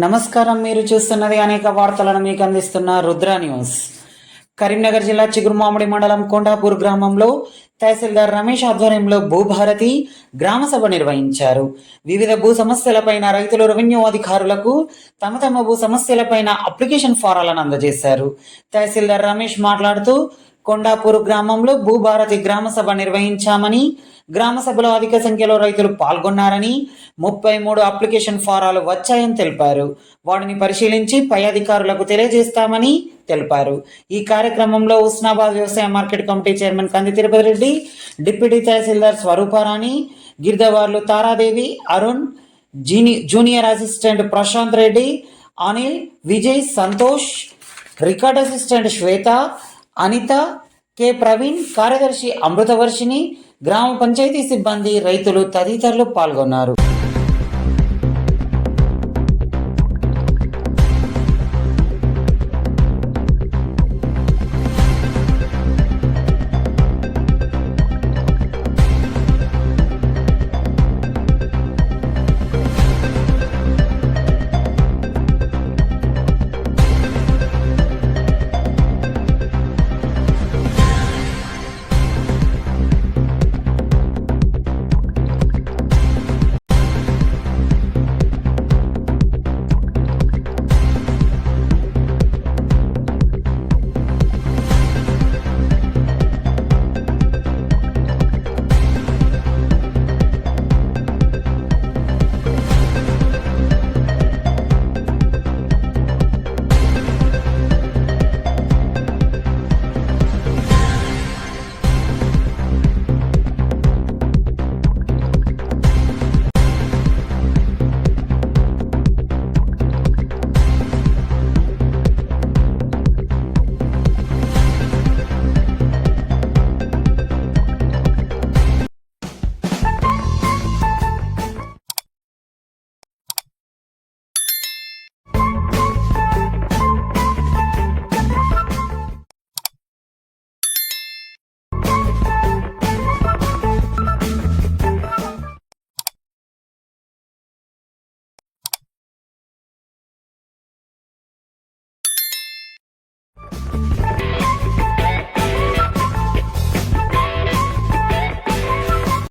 నమస్కారం. మీరు చూస్తున్నది అనేక వార్తలను మీకు అందిస్తున్న రుద్ర న్యూస్. కరీంనగర్ జిల్లా చిగురుమామిడి మండలం కొండాపూర్ గ్రామంలో తహసీల్దార్ రమేష్ ఆధ్వర్యంలో భూభారతి గ్రామ సభ నిర్వహించారు. వివిధ భూ సమస్యలపైన రైతులు రెవెన్యూ అధికారులకు తమ తమ భూ సమస్యలపైన అప్లికేషన్ ఫారాలను అందజేశారు. తహసీల్దార్ రమేష్ మాట్లాడుతూ కొండాపూర్ గ్రామంలో భూభారతి గ్రామ సభ నిర్వహించామని గ్రామ సభలో అధిక సంఖ్యలో రైతులు పాల్గొన్నారని ముప్పై మూడు అప్లికేషన్ ఫారాలు వచ్చాయని తెలిపారు. వాటిని పరిశీలించి పై అధికారులకు తెలియజేస్తామని తెలిపారు. ఈ కార్యక్రమంలో ఉస్నాబాద్ వ్యవసాయ market committee chairman Kandi Tirupati Reddy deputy tahsildar Swaruparani గిరిదవార్లు Taradevi Arun జీని junior assistant Prashanth Reddy Anil Vijay Santosh record assistant Swetha Anitha K. Praveen కార్యదర్శి అమృతవర్షిని గ్రామ పంచాయతీ సిబ్బంది రైతులు తదితరులు పాల్గొన్నారు.